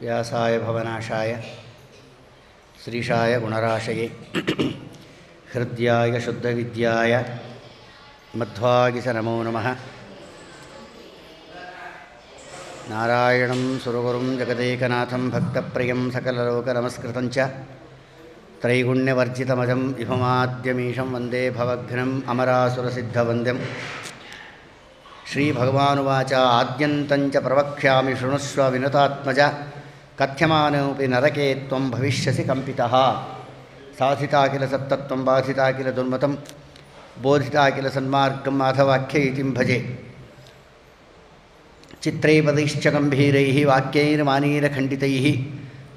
व्यासाय भवनाशाय, श्रीशाय गुणराशये शुद्ध विद्याय मध्वागिस नमो नमः। नारायणं सुरगुरुं जगदेकनाथं भक्तप्रियं सकललोकनमस्कृतं च त्रैगुण्यवर्जितमजं विभमाद्यमीशं वंदे भवघ्नम् अमरासुरसिद्धवन्द्यं। श्रीभगवानुवाच, आद्यन्तं च प्रवक्ष्यामि शृणुस्व विनतात्मज। कथ्यमानोपि नरके भविष्य कंपिता साधिता किल सत्तत्वं बाधिता किल दुर्मतं, बोधिता किल सन्माग माधवाख्यैतिं भजे। चित्रैपदैश्च गम्भीरैः वाक्यैर्मानीरखण्डितैः,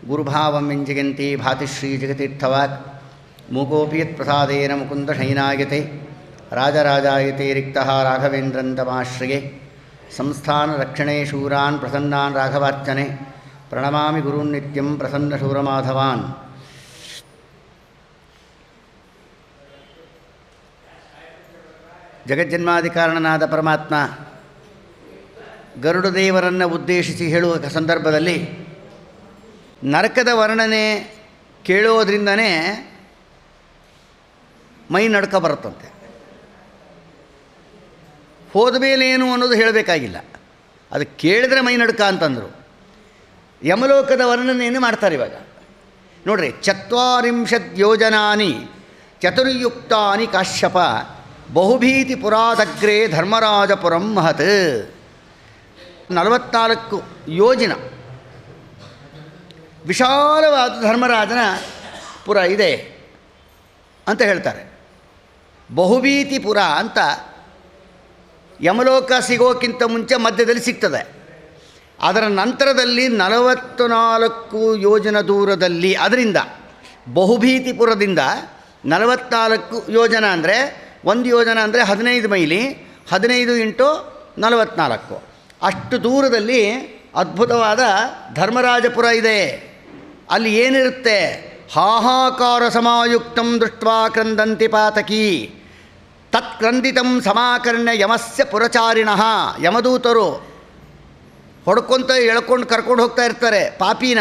गुरुभावं व्यञ्जयन्ती भातिश्रीजगतीर्थवाक् मूकोऽपि यत्प्रसादेन मुकुन्दशयनायते, राजराजायते रिक्तः राघवेन्द्रन्तमाश्रये संस्थानरक्षणे शूरान् प्रसन्नान् राघवार्चने। ಪ್ರಣಮಾಮಿ ಗುರುನ್ ನಿತ್ಯಂ ಪ್ರಸನ್ನ ಶೂರಮಾಧವಾನ್ ಜಗಜ್ಜನ್ಮಾಧಿಕಾರಣನಾದ ಪರಮಾತ್ಮ ಗರುಡದೇವರನ್ನು ಉದ್ದೇಶಿಸಿ ಹೇಳುವ ಸಂದರ್ಭದಲ್ಲಿ ನರಕದ ವರ್ಣನೆ ಕೇಳೋದ್ರಿಂದನೇ ಮೈ ನಡ್ಕ ಬರುತ್ತಂತೆ. ಹೋದ ಮೇಲೆ ಏನು ಅನ್ನೋದು ಹೇಳಬೇಕಾಗಿಲ್ಲ. ಅದು ಕೇಳಿದ್ರೆ ಮೈ ನಡ್ಕ ಅಂತಂದರು. ಯಮಲೋಕದ ವರ್ಣನೆಯನ್ನು ಮಾಡ್ತಾರೆ ಇವಾಗ? ನೋಡ್ರಿ ಚತ್ವರಿಂಶತ್ ಯೋಜನಾನಿ, ಚತುರ್ಯುಕ್ತಾನಿ ಕಾಶ್ಯಪ, ಬಹುಭೀತಿ ಪುರಾದಗ್ರೇ ಧರ್ಮರಾಜಪುರಂ ಮಹತ್. ನಲವತ್ನಾಲ್ಕು ಯೋಜನ. ವಿಶಾಲವಾದ ಧರ್ಮರಾಜನ ಪುರ ಇದೆ ಅಂತ ಹೇಳ್ತಾರೆ. ಬಹುಭೀತಿ ಪುರ ಅಂತ ಯಮಲೋಕ ಸಿಗೋಕ್ಕಿಂತ ಮುಂಚೆ ಮಧ್ಯದಲ್ಲಿ ಸಿಗ್ತದೆ. ಅದರ ನಂತರದಲ್ಲಿ ನಲವತ್ತು ನಾಲ್ಕು ಯೋಜನ ದೂರದಲ್ಲಿ, ಅದರಿಂದ ಬಹುಭೀತಿಪುರದಿಂದ ನಲವತ್ತ್ನಾಲ್ಕು ಯೋಜನ ಅಂದರೆ ಒಂದು ಯೋಜನ ಅಂದರೆ ಹದಿನೈದು ಮೈಲಿ, ಹದಿನೈದು ಇಂಟು ನಲವತ್ತ್ನಾಲ್ಕು. ಅಷ್ಟು ದೂರದಲ್ಲಿ ಅದ್ಭುತವಾದ ಧರ್ಮರಾಜಪುರ ಇದೆ. ಅಲ್ಲಿ ಏನಿರುತ್ತೆ? ಹಾಹಾಕಾರ ಸಮಾಯುಕ್ತಂ ದೃಷ್ಟ್ವಾ ಕ್ರಂದಂತಿ ಪಾತಕಿ. ತತ್ಕ್ರಂದಿತಂ ಸಮಾಕರ್ಣ್ಯ ಯಮಸ್ಯ ಪುರಚಾರಿಣಃ. ಯಮದೂತರು ಹೊಡ್ಕೊಂತ ಎಳ್ಕೊಂಡು ಕರ್ಕೊಂಡು ಹೋಗ್ತಾ ಇರ್ತಾರೆ ಪಾಪಿನ.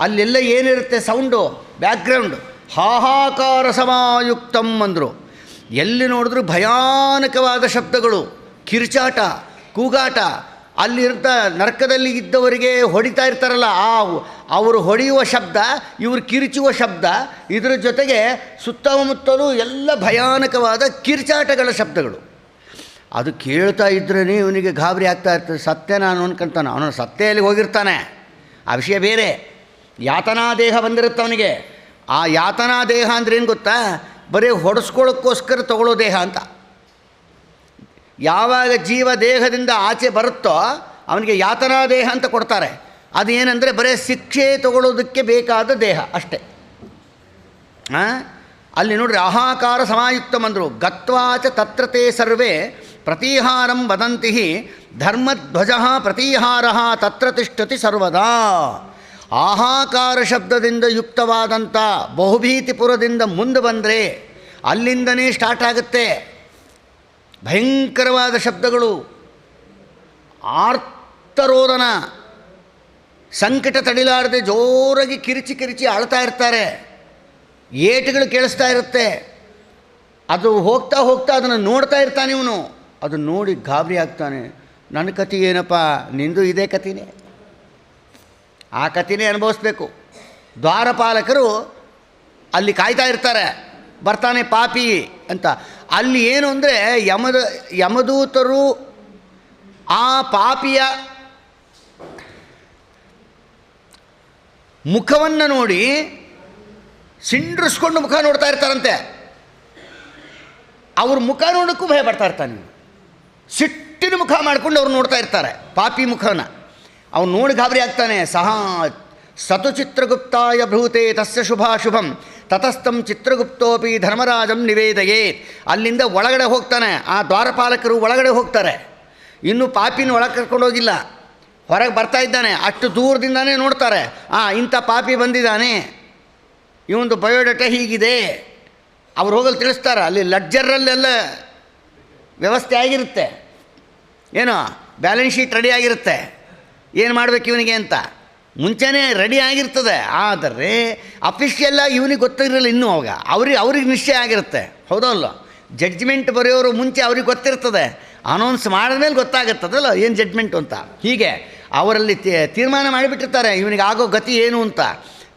ಅಲ್ಲೆಲ್ಲ ಏನಿರುತ್ತೆ ಸೌಂಡು ಬ್ಯಾಕ್ಗ್ರೌಂಡ್ ಹಾಹಾಕಾರ ಸಮಾಯುಕ್ತಂ ಅಂದರು. ಎಲ್ಲಿ ನೋಡಿದ್ರು ಭಯಾನಕವಾದ ಶಬ್ದಗಳು. ಕಿರ್ಚಾಟ, ಕೂಗಾಟ. ಅಲ್ಲಿರ್ತ ನರ್ಕದಲ್ಲಿ ಇದ್ದವರಿಗೆ ಹೊಡಿತಾ ಇರ್ತಾರಲ್ಲ, ಆ ಅವರು ಹೊಡೆಯುವ ಶಬ್ದ, ಇವರು ಕಿರಿಚುವ ಶಬ್ದ, ಇದರ ಜೊತೆಗೆ ಸುತ್ತಮುತ್ತಲೂ ಎಲ್ಲ ಭಯಾನಕವಾದ ಕಿರ್ಚಾಟಗಳ ಶಬ್ದಗಳು. ಅದು ಕೇಳ್ತಾ ಇದ್ರೇ ಇವನಿಗೆ ಗಾಬರಿ ಆಗ್ತಾ ಇರ್ತದೆ. ಸತ್ಯ ನಾನು ಅನ್ಕೊಂತಾನೆ. ಅವನು ಸತ್ಯದಲ್ಲಿ ಹೋಗಿರ್ತಾನೆ. ಆ ವಿಷಯ ಬೇರೆ. ಯಾತನಾ ದೇಹ ಬಂದಿರುತ್ತೆ ಅವನಿಗೆ. ಆ ಯಾತನಾ ದೇಹ ಏನು ಗೊತ್ತಾ? ಬರೀ ಹೊಡೆಸ್ಕೊಳ್ಳೋಕ್ಕೋಸ್ಕರ ತಗೊಳ್ಳೋ ದೇಹ ಅಂತ. ಯಾವಾಗ ಜೀವ ದೇಹದಿಂದ ಆಚೆ ಬರುತ್ತೋ ಅವನಿಗೆ ಯಾತನಾ ದೇಹ ಅಂತ ಕೊಡ್ತಾರೆ. ಅದೇನೆಂದರೆ ಬರೀ ಶಿಕ್ಷೆ ತಗೊಳ್ಳೋದಕ್ಕೆ ಬೇಕಾದ ದೇಹ ಅಷ್ಟೇ. ಅಲ್ಲಿ ನೋಡ್ರಿ ಅಹಾಕಾರ ಸಮಾಯುಕ್ತಮಂದರು ಗತ್ವಾಚ ತತ್ರತೆ ಸರ್ವೇ ಪ್ರತೀಹಾರಂ ವದಂತಿ ಧರ್ಮಧ್ವಜ ಪ್ರತೀಹಾರ ತತ್ರ ತಿಷ್ಠತಿ ಸರ್ವದಾ. ಆಹಾಕಾರ ಶಬ್ದದಿಂದ ಯುಕ್ತವಾದಂಥ ಬಹುಭೀತಿಪುರದಿಂದ ಮುಂದೆ ಬಂದರೆ ಅಲ್ಲಿಂದನೇ ಸ್ಟಾರ್ಟ್ ಆಗುತ್ತೆ. ಭಯಂಕರವಾದ ಶಬ್ದಗಳು. ಆರ್ತರೋದನ ಸಂಕಟ ತಡಿಲಾರದೆ ಜೋರಾಗಿ ಕಿರಿಚಿ ಕಿರಿಚಿ ಅಳ್ತಾ ಇರ್ತಾರೆ. ಏಟುಗಳು ಕೇಳಿಸ್ತಾ ಇರುತ್ತೆ. ಅದು ಹೋಗ್ತಾ ಹೋಗ್ತಾ ಅದನ್ನು ನೋಡ್ತಾ ಇರ್ತಾನೆ ಇವನು. ಅದು ನೋಡಿ ಗಾಬರಿ ಆಗ್ತಾನೆ. ನನ್ನ ಕತೆ ಏನಪ್ಪ? ನಿಂದು ಇದೇ ಕತಿನೇ ಆ ಕತಿನೇ ಅನುಭವಿಸ್ಬೇಕು. ದ್ವಾರಪಾಲಕರು ಅಲ್ಲಿ ಕಾಯ್ತಾ ಇರ್ತಾರೆ. ಬರ್ತಾನೆ ಪಾಪಿ ಅಂತ. ಅಲ್ಲಿ ಏನು ಅಂದರೆ ಯಮದ, ಯಮದೂತರು ಆ ಪಾಪಿಯ ಮುಖವನ್ನು ನೋಡಿ ಸಿಂಡ್ರಿಸ್ಕೊಂಡು ಮುಖ ನೋಡ್ತಾ ಇರ್ತಾರಂತೆ. ಅವ್ರ ಮುಖ ನೋಡೋಕ್ಕೂ ಭಯ ಪಡ್ತಾ ಇರ್ತಾನೆ. ಸಿಟ್ಟಿನ ಮುಖ ಮಾಡಿಕೊಂಡು ಅವ್ರು ನೋಡ್ತಾ ಇರ್ತಾರೆ, ಪಾಪಿ ಮುಖನ. ಅವನು ನೋಡಿ ಗಾಬರಿ ಆಗ್ತಾನೆ, ಸಹ ಸತು ಚಿತ್ರಗುಪ್ತಾಯ ಭೂತೆ ತಸ್ಯ ಶುಭಾಶುಭಂ ತತಸ್ಥಂ ಚಿತ್ರಗುಪ್ತೋಪಿ ಧರ್ಮರಾಜಂ ನಿವೇದಯೇ. ಅಲ್ಲಿಂದ ಒಳಗಡೆ ಹೋಗ್ತಾನೆ, ಆ ದ್ವಾರಪಾಲಕರು ಒಳಗಡೆ ಹೋಗ್ತಾರೆ. ಇನ್ನೂ ಪಾಪಿನ ಒಳಗೆ ಕರ್ಕೊಂಡೋಗಿಲ್ಲ ಹೊರಗೆ ಬರ್ತಾ ಇದ್ದಾನೆ, ಅಷ್ಟು ದೂರದಿಂದನೇ ನೋಡ್ತಾರೆ, ಆ, ಇಂಥ ಪಾಪಿ ಬಂದಿದ್ದಾನೆ. ಇವೊಂದು ಬಯೋಡೇಟಾ ಹೀಗಿದೆ. ಅವ್ರು ಹೋಗಲು ತಿಳಿಸ್ತಾರೆ, ಅಲ್ಲಿ ಲಡ್ಜರಲ್ಲೆಲ್ಲ ವ್ಯವಸ್ಥೆ ಆಗಿರುತ್ತೆ. ಏನು ಬ್ಯಾಲೆನ್ಸ್ ಶೀಟ್ ರೆಡಿ ಆಗಿರುತ್ತೆ. ಏನು ಮಾಡಬೇಕು ಇವನಿಗೆ ಅಂತ? ಮುಂಚೆನೇ ರೆಡಿ ಆಗಿರ್ತದೆ. ಆದರೆ ಅಫಿಷಿಯಲ್ಲಾಗಿ ಇವನಿಗೆ ಗೊತ್ತಿರಲಿಲ್ಲ ಇನ್ನೂ ಅವಾಗ. ಅವ್ರಿಗೆ ಅವ್ರಿಗೆ ನಿಶ್ಚಯ ಆಗಿರುತ್ತೆ. ಹೌದಲ್ಲ ಜಡ್ಜ್ಮೆಂಟ್ ಬರೆಯೋರು ಮುಂಚೆ ಅವ್ರಿಗೆ ಗೊತ್ತಿರ್ತದೆ. ಅನೌನ್ಸ್ ಮಾಡಿದ್ಮೇಲೆ ಗೊತ್ತಾಗುತ್ತದಲ್ಲ, ಏನು ಜಡ್ಜ್ಮೆಂಟು ಅಂತ? ಹೀಗೆ, ಅವರಲ್ಲಿ ತೀರ್ಮಾನ ಮಾಡಿಬಿಟ್ಟಿರ್ತಾರೆ. ಇವನಿಗೆ ಆಗೋ ಗತಿ ಏನು ಅಂತ?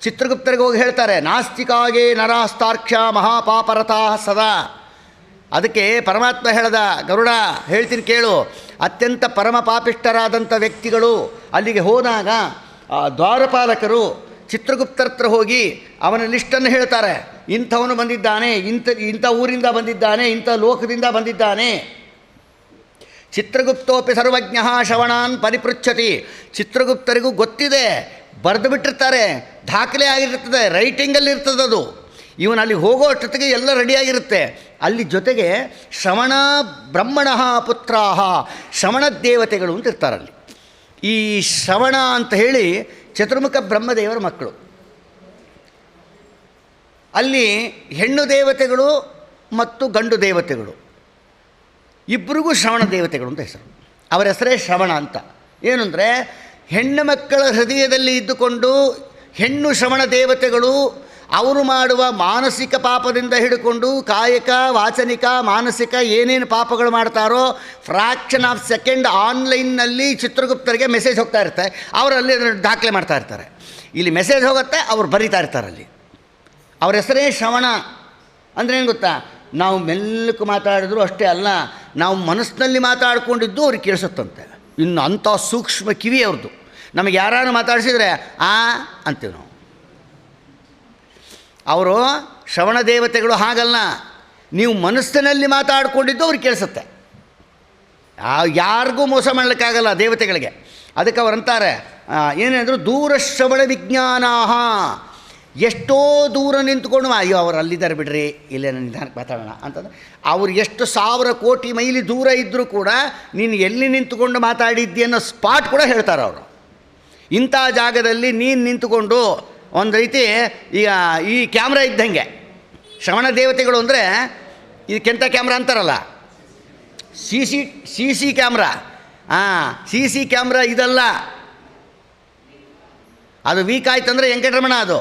ಚಿತ್ರಗುಪ್ತರಿಗೆ ಹೋಗಿ ಹೇಳ್ತಾರೆ, ನಾಸ್ತಿಕಾಗೆ ನರಾಸ್ತಾರ್ಕ್ಷ ಮಹಾಪಾಪರತಾ ಸದಾ. ಅದಕ್ಕೆ ಪರಮಾತ್ಮ ಹೇಳ್ದ, ಗರುಡ, ಹೇಳ್ತೀನಿ ಕೇಳು. ಅತ್ಯಂತ ಪರಮ ಪಾಪಿಷ್ಠರಾದಂಥ ವ್ಯಕ್ತಿಗಳು ಅಲ್ಲಿಗೆ ಹೋದಾಗ ಆ ದ್ವಾರಪಾಲಕರು ಚಿತ್ರಗುಪ್ತರತ್ರ ಹೋಗಿ ಅವನ ಲಿಸ್ಟನ್ನು ಹೇಳ್ತಾರೆ. ಇಂಥವನು ಬಂದಿದ್ದಾನೆ, ಇಂಥ ಇಂಥ ಊರಿಂದ ಬಂದಿದ್ದಾನೆ, ಇಂಥ ಲೋಕದಿಂದ ಬಂದಿದ್ದಾನೆ. ಚಿತ್ರಗುಪ್ತೋಪಿ ಸರ್ವಜ್ಞ ಶ್ರವಣಾನ್ ಪರಿಪೃಚ್ಛತಿ. ಚಿತ್ರಗುಪ್ತರಿಗೂ ಗೊತ್ತಿದೆ, ಬರೆದು ಬಿಟ್ಟಿರ್ತಾರೆ. ದಾಖಲೆ ಆಗಿರ್ತದೆ, ರೈಟಿಂಗಲ್ಲಿ ಇರ್ತದೆ ಅದು ಇವನು ಅಲ್ಲಿ ಹೋಗೋ ಅಷ್ಟೊತ್ತಿಗೆ ಎಲ್ಲ ರೆಡಿಯಾಗಿರುತ್ತೆ ಅಲ್ಲಿ ಜೊತೆಗೆ ಶ್ರವಣ ಬ್ರಹ್ಮಣ ಪುತ್ರಾಹ ಶ್ರವಣ ದೇವತೆಗಳು ಅಂತ ಇರ್ತಾರಲ್ಲಿ ಈ ಶ್ರವಣ ಅಂತ ಹೇಳಿ ಚತುರ್ಮುಖ ಬ್ರಹ್ಮದೇವರ ಮಕ್ಕಳು. ಅಲ್ಲಿ ಹೆಣ್ಣು ದೇವತೆಗಳು ಮತ್ತು ಗಂಡು ದೇವತೆಗಳು. ಇಬ್ಬರಿಗೂ ಶ್ರವಣ ದೇವತೆಗಳು ಅಂತ ಹೆಸರು. ಅವರ ಹೆಸರೇ ಶ್ರವಣ ಅಂತ. ಏನು ಅಂದರೆ ಹೆಣ್ಣು ಮಕ್ಕಳ ಹೃದಯದಲ್ಲಿ ಇದ್ದುಕೊಂಡು ಹೆಣ್ಣು ಶ್ರವಣ ದೇವತೆಗಳು ಅವರು ಮಾಡುವ ಮಾನಸಿಕ ಪಾಪದಿಂದ ಹಿಡ್ಕೊಂಡು ಕಾಯಕ, ವಾಚನಿಕ, ಮಾನಸಿಕ ಏನೇನು ಪಾಪಗಳು ಮಾಡ್ತಾರೋ ಫ್ರ್ಯಾಕ್ಷನ್ ಆಫ್ ಸೆಕೆಂಡ್ ಆನ್ಲೈನ್ನಲ್ಲಿ ಚಿತ್ರಗುಪ್ತರಿಗೆ ಮೆಸೇಜ್ ಹೋಗ್ತಾ ಇರುತ್ತೆ. ಅವರಲ್ಲಿ ದಾಖಲೆ ಮಾಡ್ತಾ ಇರ್ತಾರೆ. ಇಲ್ಲಿ ಮೆಸೇಜ್ ಹೋಗುತ್ತೆ, ಅವ್ರು ಬರೀತಾ ಇರ್ತಾರೆ ಅಲ್ಲಿ. ಅವ್ರ ಹೆಸರೇ ಶ್ರವಣ. ಅಂದರೆ ಏನು ಗೊತ್ತಾ? ನಾವು ಮೆಲ್ಲಕ್ಕೆ ಮಾತಾಡಿದ್ರು ಅಷ್ಟೇ ಅಲ್ಲ, ನಾವು ಮನಸ್ಸಿನಲ್ಲಿ ಮಾತಾಡ್ಕೊಂಡಿದ್ದು ಅವ್ರಿಗೆ ಕೇಳಿಸುತ್ತಂತೆ. ಇನ್ನು ಅಂಥ ಸೂಕ್ಷ್ಮ ಕಿವಿ ಅವ್ರದ್ದು. ನಮಗೆ ಯಾರು ಮಾತಾಡಿಸಿದರೆ, ಆ, ಅಂತೀವಿ ನಾವು. ಅವರು ಶ್ರವಣ ದೇವತೆಗಳು ಹಾಗಲ್ಲ ನೀವು ಮನಸ್ಸಿನಲ್ಲಿ ಮಾತಾಡಿಕೊಂಡಿದ್ದು ಅವ್ರಿಗೆ ಕೇಳಿಸುತ್ತೆ. ಯಾರಿಗೂ ಮೋಸ ಮಾಡಲಿಕ್ಕಾಗಲ್ಲ ದೇವತೆಗಳಿಗೆ. ಅದಕ್ಕೆ ಅವ್ರು ಅಂತಾರೆ ಆ, ದೂರ ಶ್ರವಣ ವಿಜ್ಞಾನಾಹ. ಎಷ್ಟೋ ದೂರ ನಿಂತ್ಕೊಂಡು ಅಯ್ಯೋ ಅವ್ರು ಅಲ್ಲಿದ್ದಾರೆ ಬಿಡ್ರಿ ಇಲ್ಲೇ ನಿಧಾನಕ್ಕೆ ಮಾತಾಡೋಣ ಅಂತಂದ್ರೆ ಅವ್ರು ಎಷ್ಟು ಸಾವಿರ ಕೋಟಿ ಮೈಲಿ ದೂರ ಇದ್ದರೂ ಕೂಡ ನೀನು ಎಲ್ಲಿ ನಿಂತುಕೊಂಡು ಮಾತಾಡಿದ್ದಿ ಅನ್ನೋ ಸ್ಪಾಟ್ ಕೂಡ ಹೇಳ್ತಾರೆ ಅವರು. ಇಂಥ ಜಾಗದಲ್ಲಿ ನೀನು ನಿಂತುಕೊಂಡು ಒಂದು ರೀತಿ ಈಗ ಈ ಕ್ಯಾಮ್ರಾ ಇದ್ದಂಗೆ, ಶ್ರವಣ ದೇವತೆಗಳು ಅಂದರೆ ಇದಕ್ಕೆಂಥ ಕ್ಯಾಮ್ರಾ ಅಂತಾರಲ್ಲ? C C C C camera. ಹಾಂ ಸಿ ಸಿ ಕ್ಯಾಮ್ರಾ ಇದಲ್ಲ. ಅದು ವೀಕ್ ಆಯ್ತು ಅಂದರೆ ವೆಂಕಟರಮಣ ಅದು.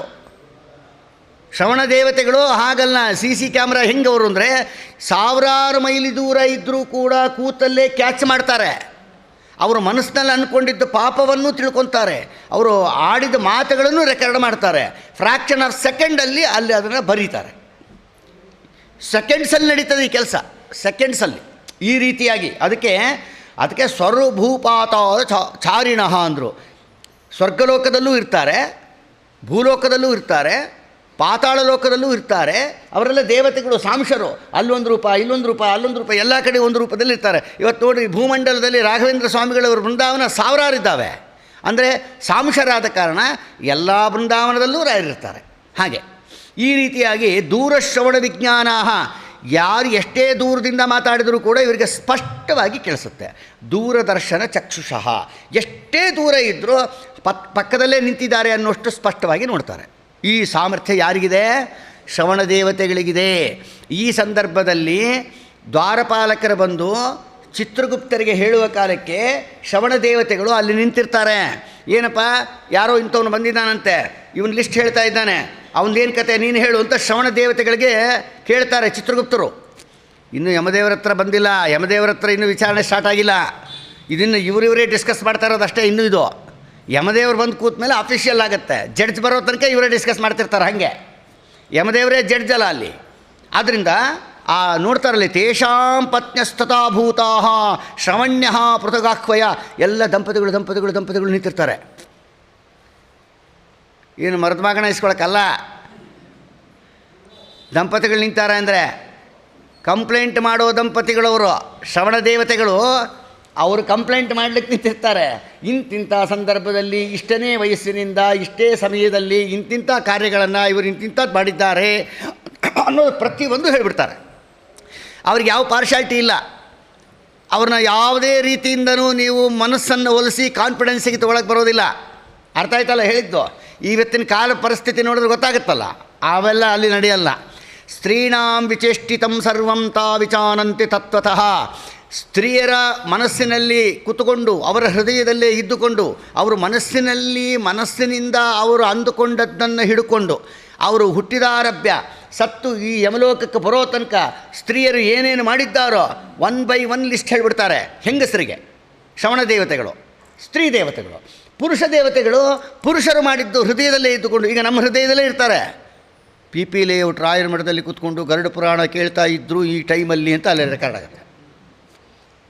ಶ್ರವಣ ದೇವತೆಗಳು ಹಾಗಲ್ಲ ಸಿ ಸಿ ಕ್ಯಾಮ್ರಾ ಹೆಂಗೆ ಅವರು ಅಂದರೆ, ಸಾವಿರಾರು ಮೈಲಿ ದೂರ ಇದ್ದರೂ ಕೂಡ ಕೂತಲ್ಲೇ ಕ್ಯಾಚ್ ಮಾಡ್ತಾರೆ. ಅವರು ಮನಸ್ಸಿನಲ್ಲಿ ಅಂದ್ಕೊಂಡಿದ್ದ ಪಾಪವನ್ನು ತಿಳ್ಕೊತಾರೆ. ಅವರು ಆಡಿದ ಮಾತುಗಳನ್ನು ರೆಕಾರ್ಡ್ ಮಾಡ್ತಾರೆ. ಫ್ರ್ಯಾಕ್ಷನ್ ಆಫ್ ಸೆಕೆಂಡಲ್ಲಿ ಅಲ್ಲಿ ಅದನ್ನು ಬರೀತಾರೆ. ಸೆಕೆಂಡ್ಸಲ್ಲಿ ನಡೀತದೆ ಈ ಕೆಲಸ. ಸೆಕೆಂಡ್ಸಲ್ಲಿ ಈ ರೀತಿಯಾಗಿ. ಅದಕ್ಕೆ ಅದಕ್ಕೆ ಸ್ವರ್ಭೂಪಾತ ಚಾರಿಣಃ ಅಂದರು. ಸ್ವರ್ಗಲೋಕದಲ್ಲೂ ಇರ್ತಾರೆ, ಭೂಲೋಕದಲ್ಲೂ ಇರ್ತಾರೆ. ಪಾತಾಳ ಲೋಕದಲ್ಲೂ ಇರ್ತಾರೆ. ಅವರೆಲ್ಲ ದೇವತೆಗಳು, ಸಾಂಶರು. ಅಲ್ಲೊಂದು ರೂಪ, ಇಲ್ಲೊಂದು ರೂಪ, ಅಲ್ಲೊಂದು ರೂಪ, ಎಲ್ಲ ಕಡೆ ಒಂದು ರೂಪದಲ್ಲಿ ಇರ್ತಾರೆ. ಇವತ್ತು ನೋಡಿ ಭೂಮಂಡಲದಲ್ಲಿ ರಾಘವೇಂದ್ರ ಸ್ವಾಮಿಗಳವರ ಬೃಂದಾವನ ಸಾವಿರಾರಿದ್ದಾವೆ ಅಂದರೆ ಸಾಂಶರಾದ ಕಾರಣ ಎಲ್ಲ ಬೃಂದಾವನದಲ್ಲೂ ರಾಯರಿರ್ತಾರೆ. ಹಾಗೆ. ಈ ರೀತಿಯಾಗಿ ದೂರಶ್ರವಣ ವಿಜ್ಞಾನ ಯಾರು ಎಷ್ಟೇ ದೂರದಿಂದ ಮಾತಾಡಿದರೂ ಕೂಡ ಇವರಿಗೆ ಸ್ಪಷ್ಟವಾಗಿ ಕೇಳಿಸುತ್ತೆ. ದೂರದರ್ಶನ ಚಕ್ಷುಷಃ. ಎಷ್ಟೇ ದೂರ ಇದ್ದರೂ ಪಕ್, ಪಕ್ಕದಲ್ಲೇ ನಿಂತಿದ್ದಾರೆ ಅನ್ನೋಷ್ಟು ಸ್ಪಷ್ಟವಾಗಿ ನೋಡ್ತಾರೆ. ಈ ಸಾಮರ್ಥ್ಯ ಯಾರಿಗಿದೆ? ಶ್ರವಣ ದೇವತೆಗಳಿಗಿದೆ. ಈ ಸಂದರ್ಭದಲ್ಲಿ ದ್ವಾರಪಾಲಕರು ಬಂದು ಚಿತ್ರಗುಪ್ತರಿಗೆ ಹೇಳುವ ಕಾಲಕ್ಕೆ ಶ್ರವಣ ದೇವತೆಗಳು ಅಲ್ಲಿ ನಿಂತಿರ್ತಾರೆ. ಏನಪ್ಪ? ಯಾರೋ ಇಂಥವ್ನು ಬಂದಿದ್ದಾನಂತೆ. ಇವನು ಲಿಸ್ಟ್ ಹೇಳ್ತಾ ಇದ್ದಾನೆ. ಅವನದೇನು ಕತೆ? ನೀನು ಹೇಳು ಅಂತ ಶ್ರವಣ ದೇವತೆಗಳಿಗೆ ಕೇಳ್ತಾರೆ ಚಿತ್ರಗುಪ್ತರು. ಇನ್ನು ಯಮದೇವರ ಹತ್ರ ಬಂದಿಲ್ಲ. ಯಮದೇವರ ಹತ್ರ ಇನ್ನೂ ವಿಚಾರಣೆ ಸ್ಟಾರ್ಟ್ ಆಗಿಲ್ಲ. ಇದನ್ನು ಇವರಿವರೇ ಡಿಸ್ಕಸ್ ಮಾಡ್ತಾ ಇರೋದು ಅಷ್ಟೇ ಇನ್ನೂ ಇದು. ಯಮದೇವರು ಬಂದು ಕೂತ ಮೇಲೆ ಅಫಿಷಿಯಲ್ ಆಗುತ್ತೆ. ಜಡ್ಜ್ ಬರೋ ತನಕ ಇವರೇ ಡಿಸ್ಕಸ್ ಮಾಡ್ತಿರ್ತಾರೆ ಹಾಗೆ. ಯಮದೇವರೇ ಜಡ್ಜ್ ಅಲ್ಲ ಅಲ್ಲಿ. ಆದ್ದರಿಂದ ಆ ನೋಡ್ತಾರಲ್ಲಿ ತೇಷಾಂ ಪತ್ನ್ಯಸ್ತಥಾಭೂತಾ ಶ್ರವಣ್ಯ ಪೃಥಗಾಹ್ವಯ ಎಲ್ಲ ದಂಪತಿಗಳು ದಂಪತಿಗಳು ದಂಪತಿಗಳು ನಿಂತಿರ್ತಾರೆ. ಏನು ಮರದ ಇಸ್ಕೊಳಕ್ಕಲ್ಲ? ದಂಪತಿಗಳು ನಿಂತಾರೆ ಅಂದರೆ ಕಂಪ್ಲೇಂಟ್ ಮಾಡೋ ದಂಪತಿಗಳವರು, ಶ್ರವಣ ದೇವತೆಗಳು ಅವರು ಕಂಪ್ಲೇಂಟ್ ಮಾಡಲಿಕ್ಕೆ ನಿಂತಿರ್ತಾರೆ. ಇಂತಿಂಥ ಸಂದರ್ಭದಲ್ಲಿ ಇಷ್ಟನೇ ವಯಸ್ಸಿನಿಂದ ಇಷ್ಟೇ ಸಮಯದಲ್ಲಿ ಇಂತಿಂಥ ಕಾರ್ಯಗಳನ್ನು ಇವರು ಇಂತಿಂಥದ್ದು ಮಾಡಿದ್ದಾರೆ ಅನ್ನೋದು ಪ್ರತಿಯೊಂದು ಹೇಳಿಬಿಡ್ತಾರೆ. ಅವ್ರಿಗೆ ಯಾವ ಪಾರ್ಶಾಲಿಟಿ ಇಲ್ಲ. ಅವ್ರನ್ನ ಯಾವುದೇ ರೀತಿಯಿಂದನೂ ನೀವು ಮನಸ್ಸನ್ನು ಒಲಿಸಿ ಕಾನ್ಫಿಡೆನ್ಸಿಗೆ ತೊಗೊಳಕ್ಕೆ ಬರೋದಿಲ್ಲ. ಅರ್ಥ ಆಯ್ತಲ್ಲ ಹೇಳಿದ್ದು? ಇವತ್ತಿನ ಕಾಲ ಪರಿಸ್ಥಿತಿ ನೋಡಿದ್ರೆ ಗೊತ್ತಾಗುತ್ತಲ್ಲ. ಅವೆಲ್ಲ ಅಲ್ಲಿ ನಡೆಯಲ್ಲ. ಸ್ತ್ರೀಣಾಂ ವಿಚೇಷ್ಟಿತಂ ಸರ್ವಂ ತಾ ವಿಚಾನಂತಿ ತತ್ವತಃ. ಸ್ತ್ರೀಯರ ಮನಸ್ಸಿನಲ್ಲಿ ಕೂತುಕೊಂಡು ಅವರ ಹೃದಯದಲ್ಲೇ ಇದ್ದುಕೊಂಡು ಅವರು ಮನಸ್ಸಿನಲ್ಲಿ ಮನಸ್ಸಿನಿಂದ ಅವರು ಅಂದುಕೊಂಡದ್ದನ್ನು ಹಿಡ್ಕೊಂಡು ಅವರು ಹುಟ್ಟಿದಾರಭ್ಯ. ಸತ್ತು ಈ ಯಮಲೋಕಕ್ಕೆ ಬರೋ ತನಕ ಸ್ತ್ರೀಯರು ಏನೇನು ಮಾಡಿದ್ದಾರೋ ಒನ್ ಬೈ ಒನ್ ಲಿಸ್ಟ್ ಹೇಳಿಬಿಡ್ತಾರೆ. ಹೆಂಗಸರಿಗೆ? ಶ್ರವಣ ದೇವತೆಗಳು, ಸ್ತ್ರೀ ದೇವತೆಗಳು, ಪುರುಷ ದೇವತೆಗಳು ಪುರುಷರು ಮಾಡಿದ್ದು ಹೃದಯದಲ್ಲೇ ಇದ್ದುಕೊಂಡು ಈಗ ನಮ್ಮ ಹೃದಯದಲ್ಲೇ ಇರ್ತಾರೆ. ಪಿ ಪಿ ಲೇಔಟ್ ರಾಯರ ಮಠದಲ್ಲಿ ಕೂತ್ಕೊಂಡು ಗರುಡ ಪುರಾಣ ಕೇಳ್ತಾ ಇದ್ದರು ಈ ಟೈಮಲ್ಲಿ ಅಂತ ಅಲ್ಲಿ ರೆಕಾರ್ಡ್ ಆಗುತ್ತೆ.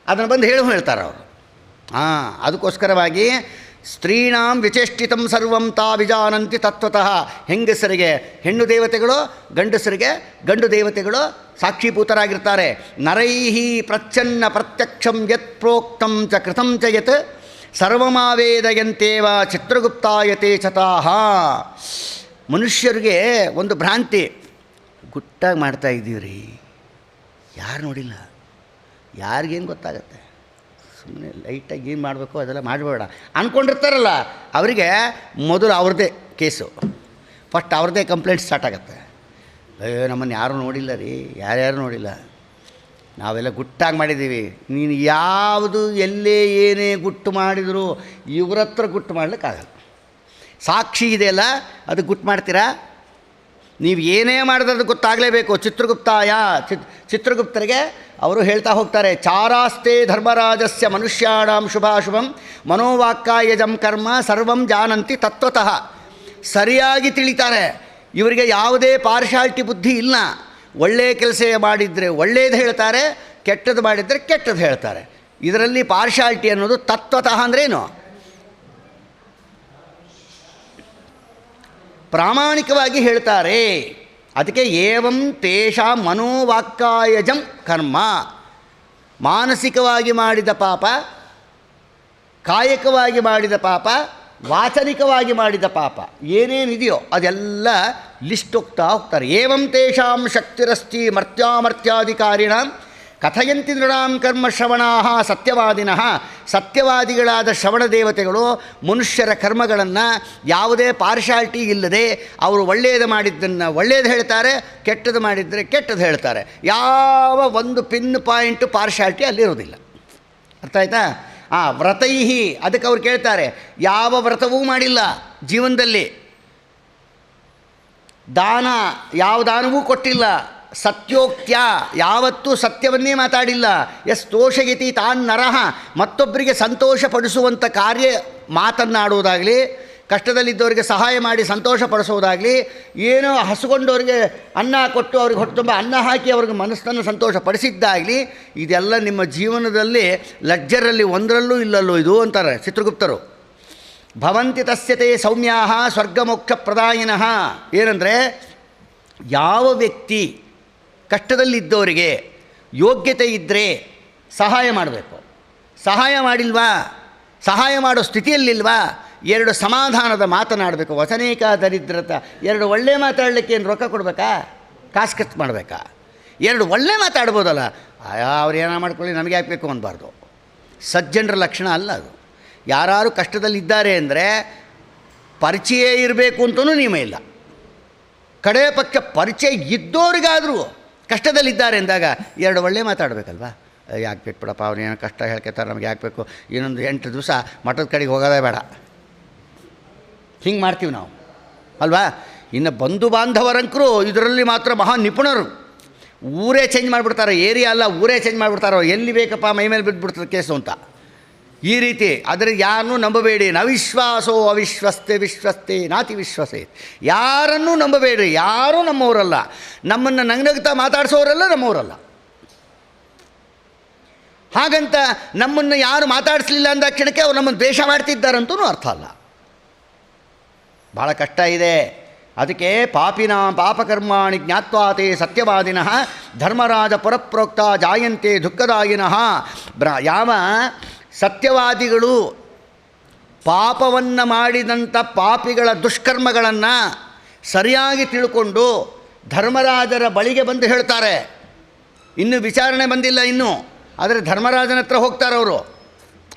ಅದನ್ನು ಬಂದು ಹೇಳು ಹೇಳ್ತಾರೆ ಅವರು. ಹಾಂ, ಅದಕ್ಕೋಸ್ಕರವಾಗಿ ಸ್ತ್ರೀಣಾಂ ವಿಚೇಷ್ಟಿತಂ ಸರ್ವಂ ತಾ ವಿಜಾನಂತಿ ತತ್ವತಃ. ಹೆಂಗಸರಿಗೆ ಹೆಣ್ಣು ದೇವತೆಗಳು, ಗಂಡಸರಿಗೆ ಗಂಡು ದೇವತೆಗಳು ಸಾಕ್ಷೀಭೂತರಾಗಿರ್ತಾರೆ. ನರೈಹಿ ಪ್ರಚ್ಛನ್ನ ಪ್ರತ್ಯಕ್ಷಂ ಯತ್ ಪ್ರೋಕ್ತಂ ಚ ಕೃತಂ ಚ ಯತ್ ಸರ್ವಮಾವೇದಯಂತೇವ ಚಿತ್ರಗುಪ್ತಾಯತೆ ಚತಾಹ ಮನುಷ್ಯರಿಗೆ ಒಂದು ಭ್ರಾಂತಿ. ಗುಟ್ಟಾಗಿ ಮಾಡ್ತಾ ಇದ್ದೀವಿ ರೀ ಯಾರು ನೋಡಿಲ್ಲ? ಯಾರಿಗೇನು ಗೊತ್ತಾಗತ್ತೆ? ಸುಮ್ಮನೆ ಲೈಟಾಗಿ ಏನು ಮಾಡಬೇಕು ಅದೆಲ್ಲ ಮಾಡಬೇಡ. ಅಂದ್ಕೊಂಡಿರ್ತಾರಲ್ಲ ಅವರಿಗೆ ಮೊದಲು ಅವ್ರದ್ದೇ ಕೇಸು. ಫಸ್ಟ್ ಅವ್ರದ್ದೇ ಕಂಪ್ಲೇಂಟ್ ಸ್ಟಾರ್ಟ್ ಆಗುತ್ತೆ. ಅಯ್ಯೋ, ನಮ್ಮನ್ನು ಯಾರೂ ನೋಡಿಲ್ಲ ರೀ, ಯಾರ್ಯಾರು ನೋಡಿಲ್ಲ. ನಾವೆಲ್ಲ ಗುಟ್ಟಾಗಿ ಮಾಡಿದ್ದೀವಿ. ನೀನು ಯಾವುದು, ಎಲ್ಲೇ, ಏನೇ ಗುಟ್ಟು ಮಾಡಿದರೂ ಇವ್ರ ಹತ್ರ ಗುಟ್ಟು ಮಾಡಲಿಕ್ಕಾಗಲ್ಲ. ಸಾಕ್ಷಿ ಇದೆಯಲ್ಲ, ಅದು ಗುಟ್ಟು ಮಾಡ್ತೀರಾ? ನೀವು ಏನೇ ಮಾಡಿದ್ರೆ ಗೊತ್ತಾಗಲೇಬೇಕು. ಚಿತ್ರಗುಪ್ತಾಯ ಚಿತ್, ಚಿತ್ರಗುಪ್ತರಿಗೆ ಅವರು ಹೇಳ್ತಾ ಹೋಗ್ತಾರೆ, ಚಾರಾಸ್ತೆ ಧರ್ಮರಾಜಸ್ಯ ಮನುಷ್ಯಾಣಾಂ ಶುಭಾಶುಭಂ, ಮನೋವಾಕ್ಕಾಯಜಂ ಕರ್ಮ ಸರ್ವಂ ಜಾನಂತಿ ತತ್ವತಃ. ಸರಿಯಾಗಿ ತಿಳಿತಾರೆ. ಇವರಿಗೆ ಯಾವುದೇ ಪಾರ್ಶಾಲ್ಟಿ ಬುದ್ಧಿ ಇಲ್ಲ. ಒಳ್ಳೆಯ ಕೆಲಸ ಮಾಡಿದರೆ ಒಳ್ಳೆಯದು ಹೇಳ್ತಾರೆ ಕೆಟ್ಟದ್ದು ಮಾಡಿದರೆ ಕೆಟ್ಟದ್ದು ಹೇಳ್ತಾರೆ. ಇದರಲ್ಲಿ ಪಾರ್ಶಾಲ್ಟಿ ಅನ್ನೋದು ತತ್ವತಃ ಅಂದ್ರೇನು? ಪ್ರಾಮಾಣಿಕವಾಗಿ ಹೇಳ್ತಾರೆ. ಅದಕ್ಕೆ ಏವಂ ತೇಷ ಮನೋವಾಕ್ಕಾಯಜಂ ಕರ್ಮ. ಮಾನಸಿಕವಾಗಿ ಮಾಡಿದ ಪಾಪ, ಕಾಯಕವಾಗಿ ಮಾಡಿದ ಪಾಪ, ವಾಚನಿಕವಾಗಿ ಮಾಡಿದ ಪಾಪ, ಏನೇನಿದೆಯೋ ಅದೆಲ್ಲ ಲಿಸ್ಟ್ ಹೋಗ್ತಾ ಹೋಗ್ತಾರೆ. ಏವಂ ತೇಷಾಂ ಶಕ್ತಿರಸ್ತಿ ಮರ್ತ್ಯಾಮರ್ತ್ಯಾಧಿಕಾರಿಣಾಂ ಕಥಯಂತಿ ನೃಣಾಂ ಕರ್ಮ ಶ್ರವಣಾ ಸತ್ಯವಾದಿನಃ. ಸತ್ಯವಾದಿಗಳಾದ ಶ್ರವಣ ದೇವತೆಗಳು ಮನುಷ್ಯರ ಕರ್ಮಗಳನ್ನು ಯಾವುದೇ ಪಾರ್ಶಾಲ್ಟಿ ಇಲ್ಲದೆ ಅವರು ಒಳ್ಳೆಯದು ಮಾಡಿದ್ದನ್ನು ಒಳ್ಳೆಯದು ಹೇಳ್ತಾರೆ ಕೆಟ್ಟದ್ದು ಮಾಡಿದ್ದರೆ ಕೆಟ್ಟದ್ದು ಹೇಳ್ತಾರೆ. ಯಾವ ಒಂದು ಪಿನ್ ಪಾಯಿಂಟು ಪಾರ್ಶಾಲ್ಟಿ ಅಲ್ಲಿರೋದಿಲ್ಲ ಅರ್ಥ ಆಯ್ತಾ? ಆ ವ್ರತೈಹಿ ಅದಕ್ಕೆ ಅವ್ರು ಕೇಳ್ತಾರೆ, ಯಾವ ವ್ರತವೂ ಮಾಡಿಲ್ಲ ಜೀವನದಲ್ಲಿ. ದಾನ, ಯಾವ ದಾನವೂ ಕೊಟ್ಟಿಲ್ಲ. ಸತ್ಯೋಕ್ತ್ಯ. ಯಾವತ್ತೂ ಸತ್ಯವನ್ನೇ ಮಾತಾಡಿಲ್ಲ. ಎಸ್ ತೋಷಯತಿ ತಾನ್ ನರಹ. ಮತ್ತೊಬ್ಬರಿಗೆ ಸಂತೋಷಪಡಿಸುವಂಥ ಕಾರ್ಯ ಮಾತನ್ನಾಡುವುದಾಗಲಿ, ಕಷ್ಟದಲ್ಲಿದ್ದವರಿಗೆ ಸಹಾಯ ಮಾಡಿ ಸಂತೋಷಪಡಿಸೋದಾಗಲಿ ಏನೋ ಹಸುಗೊಂಡವರಿಗೆ ಅನ್ನ ಕೊಟ್ಟು ಅವ್ರಿಗೆ ಹೊಟ್ಟೆ ತುಂಬ ಅನ್ನ ಹಾಕಿ ಅವ್ರಿಗೆ ಮನಸ್ಸನ್ನು ಸಂತೋಷ ಪಡಿಸಿದ್ದಾಗಲಿ ಇದೆಲ್ಲ ನಿಮ್ಮ ಜೀವನದಲ್ಲಿ ಲಜ್ಜರಲ್ಲಿ ಒಂದರಲ್ಲೂ ಇಲ್ಲಲ್ಲೋ ಇದು ಅಂತಾರೆ ಚಿತ್ರಗುಪ್ತರು. ಭವಂತಿ ತಸ್ಯತೆ ಸೌಮ್ಯಾ ಸ್ವರ್ಗಮೋಕ್ಷ ಪ್ರದಾಯಿನಃ. ಏನಂದರೆ, ಯಾವ ವ್ಯಕ್ತಿ ಕಷ್ಟದಲ್ಲಿದ್ದವರಿಗೆ ಯೋಗ್ಯತೆ ಇದ್ದರೆ ಸಹಾಯ ಮಾಡಬೇಕು. ಸಹಾಯ ಮಾಡಿಲ್ವಾ? ಸಹಾಯ ಮಾಡೋ ಸ್ಥಿತಿಯಲ್ಲಿಲ್ವಾ? ಎರಡು ಸಮಾಧಾನದ ಮಾತನಾಡಬೇಕು. ವಸನೇಕ ದರಿದ್ರತ. ಎರಡು ಒಳ್ಳೆ ಮಾತಾಡಲಿಕ್ಕೆ ಏನು ರೊಕ್ಕ ಕೊಡಬೇಕಾ? ಕಾಸು ಖರ್ಚು ಮಾಡಬೇಕಾ? ಎರಡು ಒಳ್ಳೆ ಮಾತಾಡ್ಬೋದಲ್ಲ? ಅವ್ರು ಏನೋ ಮಾಡ್ಕೊಳ್ಳಿ, ನಮಗೆ ಹಾಕಬೇಕು ಅನ್ನಬಾರ್ದು ಸಜ್ಜನರ ಲಕ್ಷಣ ಅಲ್ಲ ಅದು. ಯಾರು ಕಷ್ಟದಲ್ಲಿದ್ದಾರೆ ಅಂದರೆ ಪರಿಚಯ ಇರಬೇಕು ಅಂತಲೂ ನಿಯಮ ಇಲ್ಲ. ಕಡೆ ಪಕ್ಷ ಪರಿಚಯ ಇದ್ದೋರಿಗಾದರೂ ಕಷ್ಟದಲ್ಲಿದ್ದಾರೆ ಅಂದಾಗ ಎರಡು ಒಳ್ಳೆ ಮಾತಾಡಬೇಕಲ್ವಾ? ಯಾಕೆ ಬೇಕು ಬಿಡಪ್ಪ ಅವ್ರು ಏನೋ ಕಷ್ಟ ಹೇಳ್ಕೊತಾರೆ, ನಮ್ಗೆ ಯಾಕೆ ಬೇಕು? ಇನ್ನೊಂದು ಎಂಟು ದಿವಸ ಮಠದ ಕಡೆಗೆ ಹೋಗೋದೇ ಬೇಡ. ಹಿಂಗೆ ಮಾಡ್ತೀವಿ ನಾವು. ಅಲ್ವಾ? ಇನ್ನು ಬಂಧು ಬಾಂಧವರಂಕರು ಇದರಲ್ಲಿ ಮಾತ್ರ ಮಹಾ ನಿಪುಣರು. ಊರೇ ಚೇಂಜ್ ಮಾಡಿಬಿಡ್ತಾರೆ, ಏರಿಯಾ ಅಲ್ಲ, ಊರೇ ಚೇಂಜ್ ಮಾಡಿಬಿಡ್ತಾರೆ, ಎಲ್ಲಿ ಬೇಕಪ್ಪ ಮೈ ಮೇಲೆ ಬಿದ್ದುಬಿಡ್ತದೆ ಕೇಸು ಅಂತ. ಈ ರೀತಿ ಅದರ ಯಾರನ್ನೂ ನಂಬಬೇಡಿ. ನವಿಶ್ವಾಸೋ ಅವಿಶ್ವಸ್ತೆ, ವಿಶ್ವಸ್ತೆ, ನಾತಿ ವಿಶ್ವಸೆ. ಯಾರನ್ನೂ ನಂಬಬೇಡಿ. ಯಾರೂ ನಮ್ಮವರಲ್ಲ. ನಮ್ಮನ್ನು ನಗ್ನಗ್ತಾ ಮಾತಾಡಿಸೋರೆಲ್ಲ ನಮ್ಮವರಲ್ಲ. ಹಾಗಂತ ನಮ್ಮನ್ನು ಯಾರು ಮಾತಾಡಿಸ್ಲಿಲ್ಲ ಅಂದ ಕ್ಷಣಕ್ಕೆ ಅವ್ರು ನಮ್ಮನ್ನು ದ್ವೇಷ ಮಾಡ್ತಿದ್ದಾರಂತೂ ಅರ್ಥ ಅಲ್ಲ. ಭಾಳ ಕಷ್ಟ ಇದೆ. ಅದಕ್ಕೆ ಪಾಪಿನ ಪಾಪಕರ್ಮಾಣಿ ಜ್ಞಾತ್ವಾತೆ ಸತ್ಯವಾದಿನಃ ಧರ್ಮರಾಜ ಪರಪ್ರೋಕ್ತ ಜಾಯಂತೆ ದುಃಖದಾಯಿನಃ ಯಾವ ಸತ್ಯವಾದಿಗಳು ಪಾಪವನ್ನು ಮಾಡಿದಂಥ ಪಾಪಿಗಳ ದುಷ್ಕರ್ಮಗಳನ್ನು ಸರಿಯಾಗಿ ತಿಳ್ಕೊಂಡು ಧರ್ಮರಾಜರ ಬಳಿಗೆ ಬಂದು ಹೇಳ್ತಾರೆ. ಇನ್ನು ವಿಚಾರಣೆ ಬಂದಿಲ್ಲ ಇನ್ನೂ. ಆದರೆ ಧರ್ಮರಾಜನ ಹತ್ರ ಹೋಗ್ತಾರೆ ಅವರು.